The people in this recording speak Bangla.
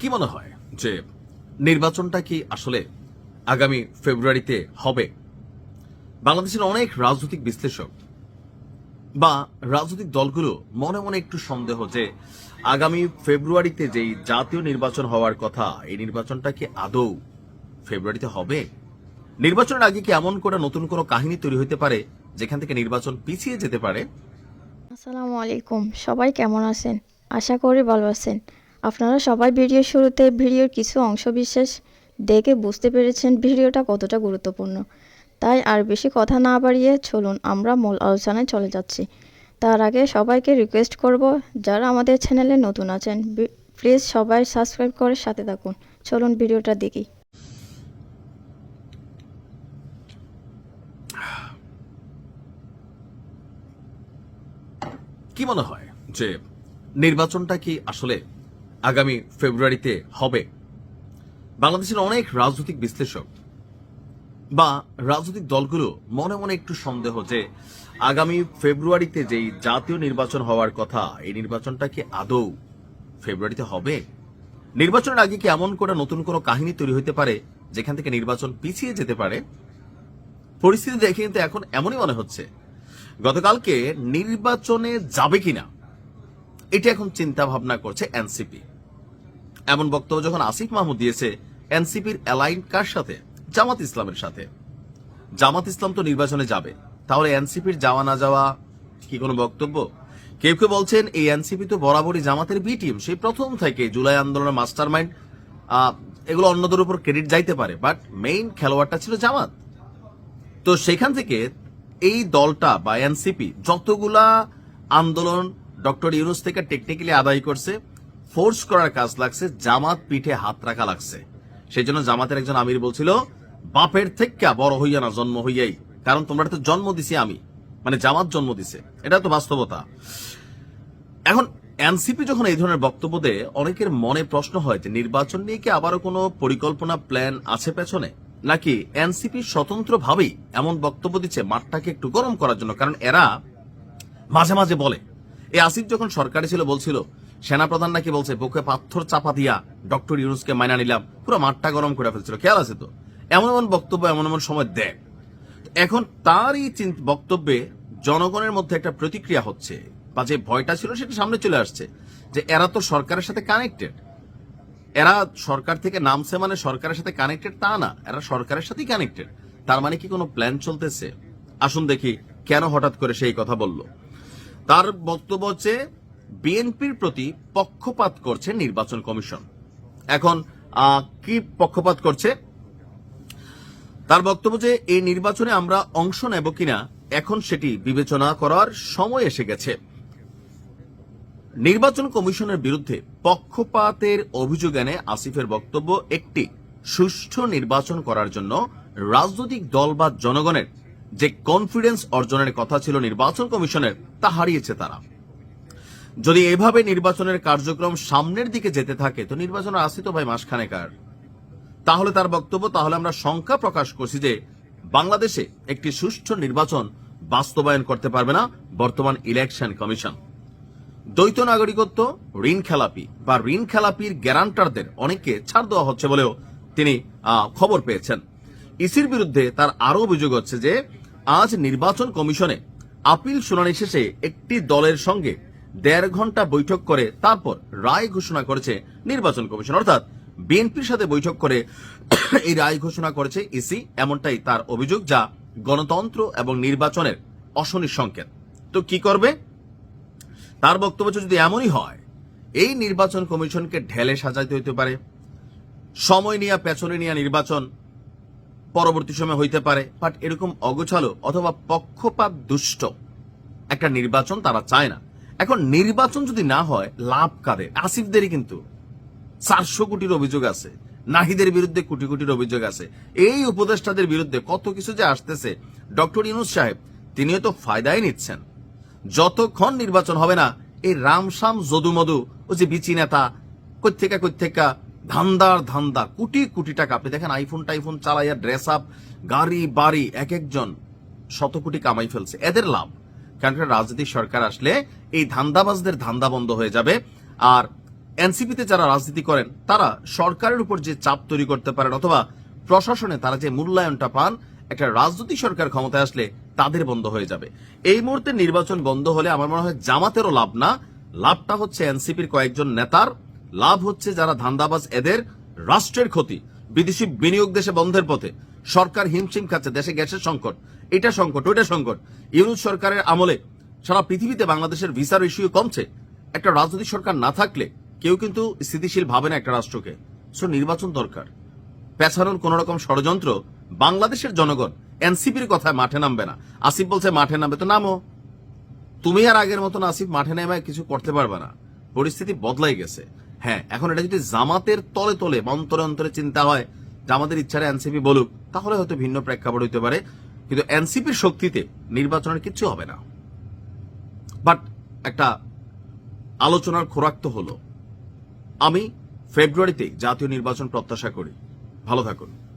কি মনে হয় যে নির্বাচনটা কি আসলে আগামী ফেব্রুয়ারিতে হবে? বাংলাদেশের অনেক রাজনৈতিক বিশ্লেষক বা রাজনৈতিক দলগুলো মনে মনে একটু সন্দেহ যে আগামী ফেব্রুয়ারিতে যেই জাতীয় নির্বাচন হওয়ার কথা, এই নির্বাচনটা কি আদৌ ফেব্রুয়ারিতে হবে? নির্বাচনের আগে কি এমন করে নতুন কোনো কাহিনী তৈরি হতে পারে যেখান থেকে নির্বাচন পিছিয়ে যেতে পারে? আসসালামু আলাইকুম। সবাই কেমন আছেন? আশা করি ভালো আছেন। আপনারা সবাই ভিডিওর শুরুতে ভিডিওর কিছু অংশ বিশেষ দেখে বুঝতে পেরেছেন ভিডিওটা কতটা গুরুত্বপূর্ণ। তাই আর বেশি কথা না বাড়িয়ে চলুন আমরা মূল আলোচনায় চলে যাচ্ছি। তার আগে সবাইকে রিকোয়েস্ট করব, যারা আমাদের চ্যানেলে নতুন আছেন প্লিজ সবাই সাবস্ক্রাইব করে সাথে থাকুন। চলুন ভিডিওটা দেখি। কি মনে হয় যে নির্বাচনটা কি আসলে আগামী ফেব্রুয়ারিতে হবে। বাংলাদেশের অনেক রাজনৈতিক বিশ্লেষক বা রাজনৈতিক দলগুলো মনে মনে একটু সন্দেহ যে আগামী ফেব্রুয়ারিতে যেই জাতীয় নির্বাচন হওয়ার কথা, এই নির্বাচনটা কি আদৌ ফেব্রুয়ারিতে হবে? নির্বাচনের আগে কি এমন করে নতুন কোনো কাহিনী তৈরি হতে পারে যেখান থেকে নির্বাচন পিছিয়ে যেতে পারে? পরিস্থিতি দেখে কিন্তু এখন এমনই মনে হচ্ছে। গতকালকে নির্বাচনে যাবে কিনা? এটা এখন চিন্তা ভাবনা করছে এনসিপি। এমন বক্তব্য যখন আসিফ মাহমুদ দিয়েছে, এনসিপির অ্যালাইন কার সাথে? জামাত ইসলামের সাথে। জামাত ইসলাম তো নির্বাচনে যাবে। তাহলে এনসিপির যাওয়া না যাওয়া কি কোনো বক্তব্য? কেউ কেউ বলছেন, এই এনসিপি তো বরাবরই জামাতের বি টিম সেই প্রথম থেকে জুলাই আন্দোলনের মাস্টার মাইন্ড এগুলো অন্যদের উপর ক্রেডিট যাইতে পারে, বাট মেইন খেলোয়াড়টা ছিল জামাত। তো সেখান থেকে এই দলটা বা এনসিপি যতগুলা আন্দোলন ডক্টর ইউনুস থেকে টেকনিক্যালি আদায় করছে ফোর্স করার কাজ লাগছে, জামাত পিঠে হাত রাখা লাগছে। সেই জন্য জামাতের একজন আমির বলছিল, বাপের থেকে বড় হইয়া না, জন্ম হইয়াই। কারণ তোমরা তো জন্ম দিছি আমি। মানে জামাত জন্ম দিছে। এটা তো বাস্তবতা। এখন এনসিপি যখন এই ধরনের বক্তব্য দেয়, অনেকের মনে প্রশ্ন হয় যে, নির্বাচন নিয়ে কি আবারও কোনো পরিকল্পনা প্ল্যান আছে পেছনে? নাকি এনসিপি স্বতন্ত্রভাবেই এমন বক্তব্য দিচ্ছে, মাঠটাকে একটু গরম করার জন্য? কারণ এরা মাঝে মাঝে বলে এই আসিফ যখন সরকারে ছিল বলছিল, সেনাপ্রধান নাকি বলছে, বুকে পাথর চাপা দিয়া ডক্টর ইউনুসকে মাইনা নিলাম, পুরো মাঠটা গরম করে ফেলছিল। খেয়াল আছে তো? এমন এমন বক্তব্য, এমন এমন সময় দেয় এখন তার এই বক্তব্যে জনগণের মধ্যে একটা প্রতিক্রিয়া হচ্ছে বা যে ভয়টা ছিল সেটা সামনে চলে আসছে, যে এরা তো সরকারের সাথে কানেক্টেড এরা সরকার থেকে নামছে মানে সরকারের সাথে কানেক্টেড তা না, এরা সরকারের সাথেই কানেক্টেড তার মানে কি কোনো প্ল্যান চলতেছে? আসুন দেখি কেন হঠাৎ করে সেই কথা বলল। তার বক্তব্য হচ্ছে, বিএনপির প্রতি পক্ষপাত করছে নির্বাচন কমিশন। এখন কি পক্ষপাত করছে? তার বক্তব্য যে, এই নির্বাচনে আমরা অংশ নেব কিনা, এখন সেটি বিবেচনা করার সময় এসে গেছে। নির্বাচন কমিশনের বিরুদ্ধে পক্ষপাতের অভিযোগ এনে আসিফের বক্তব্য একটি, সুষ্ঠু নির্বাচন করার জন্য রাজনৈতিক দল বা জনগণের যে কনফিডেন্স অর্জনের কথা ছিল নির্বাচন কমিশনের, তা হারিয়েছে তারা। যদি এভাবে নির্বাচনের কার্যক্রম সামনের দিকে যেতে থাকে, তো নির্বাচন আসি তো ভাই মাসখানেকার। তাহলে তার বক্তব্য, তাহলে আমরা শঙ্কা প্রকাশ করছি যে বাংলাদেশে একটি সুষ্ঠু নির্বাচন বাস্তবায়ন করতে পারবে না বর্তমান ইলেকশন কমিশন। দ্বৈত নাগরিকত্ব, ঋণ খেলাপি বা ঋণ খেলাপির গ্যারান্টারদের অনেককে ছাড় দেওয়া হচ্ছে বলেও তিনি খবর পেয়েছেন। ইসির বিরুদ্ধে তার আরও অভিযোগ হচ্ছে যে, আজ নির্বাচন কমিশনে আপিল শুনানি শেষে একটি দলের সঙ্গে দেড় ঘণ্টা বৈঠক করে তারপর রায় ঘোষণা করেছে নির্বাচন কমিশন। অর্থাৎ বিএনপির সাথে বৈঠক করে এই রায় ঘোষণা করেছে ইসি, এমনটাই তার অভিযোগ যা গণতন্ত্র এবং নির্বাচনের অশনির সংকেত। তো কি করবে? তার বক্তব্য যদি এমনই হয়, এই নির্বাচন কমিশনকে ঢেলে সাজাইতে হইতে পারে। সময় নিয়ে, পেছনে নিয়ে নির্বাচন পরবর্তী সময় হইতে পারে বাট এরকম অগোছালো অথবা পক্ষপাত দুষ্ট একটা নির্বাচন তারা চায় না। এখন নির্বাচন যদি না হয়, লাভ কাদের? আসিফদেরই কিন্তু। চারশো কোটির অভিযোগ আছে, নাহিদের বিরুদ্ধে কোটি কোটির অভিযোগ আছে। এই উপদেষ্টাদের বিরুদ্ধে কত কিছু যে আসতেছে, ডক্টর ইনুস সাহেব, তিনিও তো ফায়দাই নিচ্ছেন। যতক্ষণ নির্বাচন হবে না, এই রামসাম যদুমধু ও যে বিচি নেতা কোথেকা কোথেকা ধান্দার ধান্দা, কোটি কোটি টাকা। আপনি দেখেন আইফোন টাইফোন চালাইয়া ড্রেস আপ গাড়ি, বাড়ি এক একজন শত কোটি কামাই ফেলছে। এদের লাভ। কারণ একটা রাজনৈতিক সরকার আসলে এই ধান্দাবাজদের ধান্দা বন্ধ হয়ে যাবে। আর এনসিপিতে যারা রাজনীতি করেন, তারা সরকারের উপর যে চাপ তৈরি করতে পারেন, অথবা প্রশাসনে তারা যে মূল্যায়নটা পান, একটা রাজনৈতিক সরকার ক্ষমতায় আসলে তাদের বন্ধ হয়ে যাবে। এই মুহূর্তে নির্বাচন বন্ধ হলে আমার মনে হয় জামাতেরও লাভ না। লাভটা হচ্ছে এনসিপির কয়েকজন নেতার লাভ হচ্ছে যারা ধান্দাবাজ এদের রাষ্ট্রের ক্ষতি। বিদেশি বিনিয়োগ দেশে বন্ধের পথে। সরকার হিমশিম খাচ্ছে, দেশে গ্যাসের সংকট। এটা সংকট, ওইটা সংকট। ইউনুস সরকারের আমলে সারা পৃথিবীতে বাংলাদেশের ভিসার ইস্যু কমছে। একটা রাজনৈতিক সরকার না থাকলে কেউ কিন্তু স্থিতিশীল ভাবে না একটা রাষ্ট্রকে। সো নির্বাচন দরকার। পেছানোর কোন রকম ষড়যন্ত্র বাংলাদেশের জনগণ এনসিপির কথায় মাঠে নামবে না। আসিফ বলছে, মাঠে নামবে তো নামো। তুমি আর আগের মতন আসিফ মাঠে নেমে কিছু করতে পারবে না। পরিস্থিতি বদলাই গেছে। হ্যাঁ এখন এটা যদি জামাতের তলে তলে, অন্তরে অন্তরে চিন্তা হয় যে আমাদের ইচ্ছারে এনসিপি বলুক, তাহলে হয়তো ভিন্ন প্রেক্ষাপট হইতে পারে। কিন্তু এনসিপির শক্তিতে নির্বাচনের কিছু হবে না। বাট একটা আলোচনার খোরাক তো হলো। আমি ফেব্রুয়ারিতে জাতীয় নির্বাচন প্রত্যাশা করি। ভালো থাকুন।